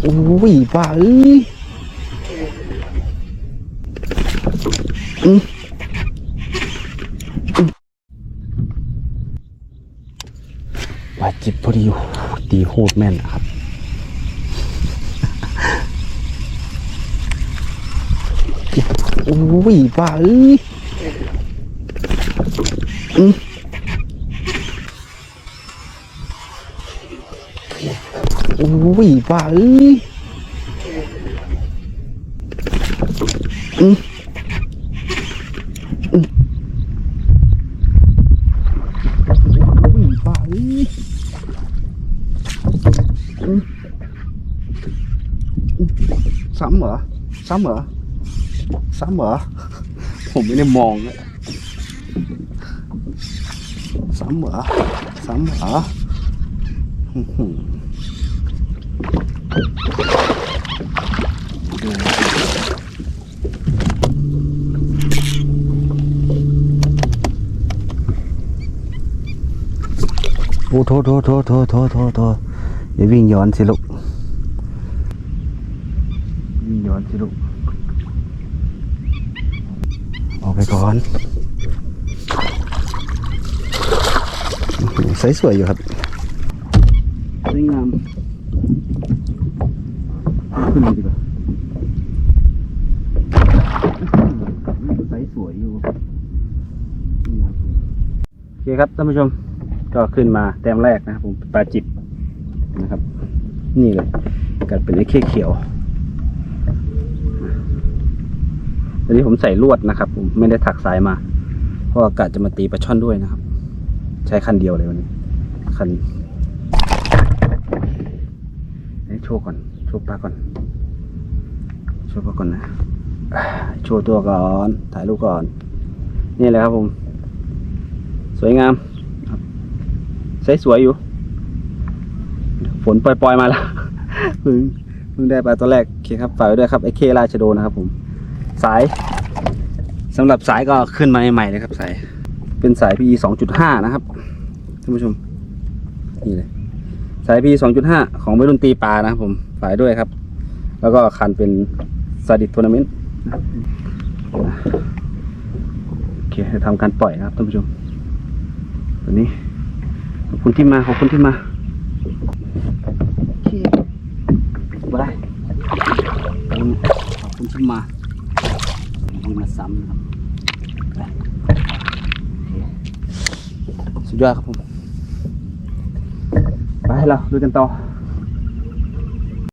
โอ้ยบ้าเอ้ยอืมอืมบาดเจ็บพอดีตีโคตรแม่นครับโอ้ยบ้าเอ้ยอืม โอ้ยบ้าเอ้ยอืมอืมโอ้ยบ้าเอ้ยอืมอืมซ้ำเหรอซ้ำเหรอซ้ำเหรอผมไม่ได้มองอะซ้ำเหรอซ้ำเหรอ โอ้โทโทโทโทโทโทโทเดี๋ยววิ่งย้อนสิลูก วิ่งย้อนสิลูก ออกไปก่อนใสสวยอยู่ครับสวยงาม ขึ้นเลยดีกว่าใสสวยอยู่โอเคครับท่านผู้ชมก็ขึ้นมาแต้มแรกนะครับผมปลาจิบนะครับ นี่เลยกัดเป็นไอ้เข้เขียวตอนนี้ผมใส่ลวดนะครับ ผมไม่ได้ถักสายมา เพราะอากาศจะมาตีปลาช่อนด้วยนะครับ ใช้คันเดียวเลยวันนี้คันให้โชว์ก่อน ชว์ปลาก่อนโชว์ปลาก่อนนะโชว์ตัวก่อน ถ่ายรูปก่อน นี่แหละครับผม สวยงามใช้สวยอยู่ ฝนปล่อยๆมาแล้วเพิ่งเพิ่งได้ปลาตัวแรกโอเคครับฝากไว้ด้วยครับไอเคราชโดนะครับผม สายสำหรับสายก็ขึ้นมาใหม่ๆเลยครับสาย เป็นสาย PE 2.5 นะครับท่านผู้ชม นี่เลย สาย PE 2.5ของไม่รุ่นตีปลานะครับผมฝายด้วยครับ แล้วก็คันเป็นซาดิสทัวร์นาเมนต์โอเคจะทำการปล่อยครับท่านผู้ชมตัวนี้ขอบคุณที่มาขอบคุณที่มาอเคบายขอบคุณขอบคุณที่มานี่มาซ้ำนะครับสุดยอดครับผม ไปเราดูกันต่อ